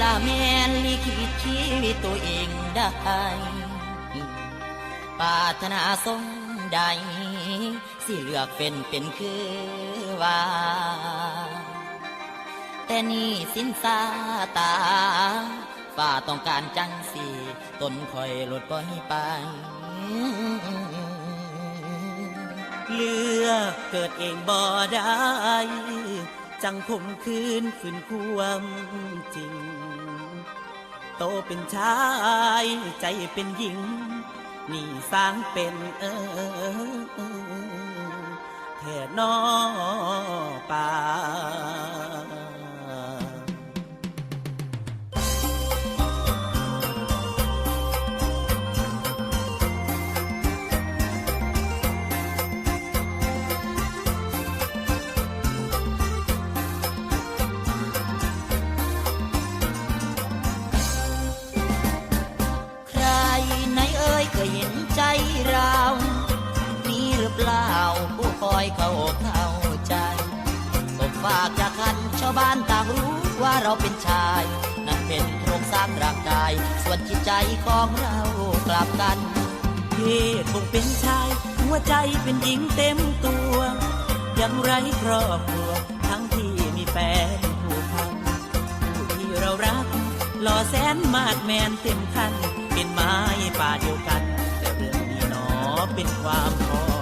ลาแมนลิขิตชีวิตตัวเองได้ปารถนาสมใด สิเลือกเป็นเป็นคือว่า แต่นี่สินสาตาฝ่าต้องการจังสีตนคอยลดปล่อยไป เลือกเกิดเองบ่ได้ จังผมคืนฝืนความจริง โตเป็นชายใจเป็นหญิง นี่สร้างเป็นเออแท่นอป่า ฝากจากกันชาวบ้านต่างรู้ว่าเราเป็นชาย นั่นเป็นโครงสร้างร่างกาย ส่วนจิตใจของเรากลับกันเพศคงเป็นชาย หัวใจเป็นหญิงเต็มตัว ยังไร้ครอบครัว ทั้งที่มีแฟนผู้พันผู้ที่เรารักหล่อแสนมาดแมนเต็มคัน เป็นไม้ป่าเดียวกัน แต่เรื่องนี้หนอเป็นความพอ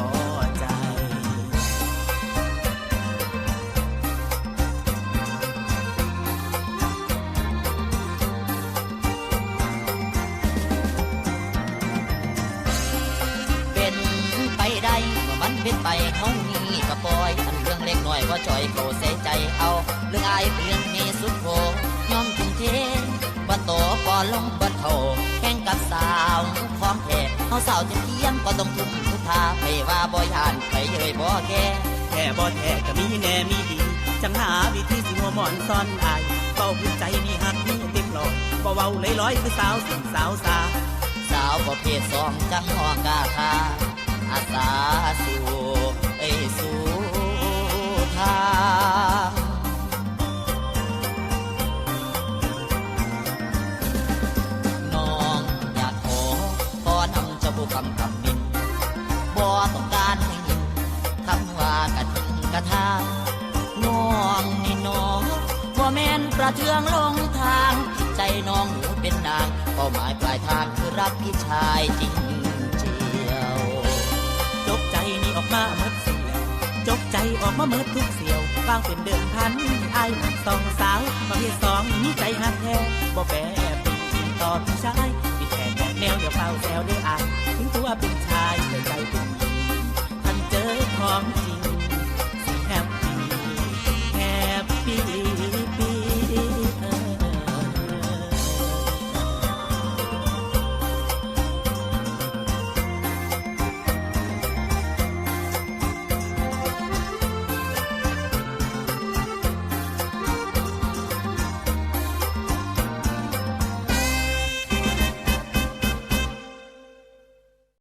เป็นไปเขามีกระปล่อยอันเรื่องเล็กน้อยก็จ่อยเขาเสียใจเอา เรื่องอายเรื่องนี้สุดโหยอมทุ่มเทบ่โตปอลงบ่โถแข่งกับสาวของแท้เขาสาวจะเทียมก็ต้องทุ่มทุกทาไปว่าบ่ยานไปเยยบ่แก่แค่บ่แท้ก็มีแน่มีดีจังหาวิธีสิหัวหมอนซ่อนอายเป้าพื้นใจมีหักมีเต็มหลอดบ่เว้าลอยลอยคือสาวสิ่งสาวสาสาวประเภทสองจังหอกาทาอาสาสู่ ทาน้องนี่น้องบ่แม่นประเทืองลงทาง ใจน้องหนูเป็นนางเป้าหมายปลายทางคือรักพี่ชายจริงเจียวจกใจนี่ออกมาเมดเสียวจกใจออกมาเมดทุกเสียววางเป็นเดิมพันไอ้สองสาวประเภทสองมีใจหักแท้บ่แปรปรีกินต่อผู้ชายปิดแผนแบกแนวเดี๋ยวเฝ้าแซวได้อายถึงตัวเป็นชายแต่ใจเป็น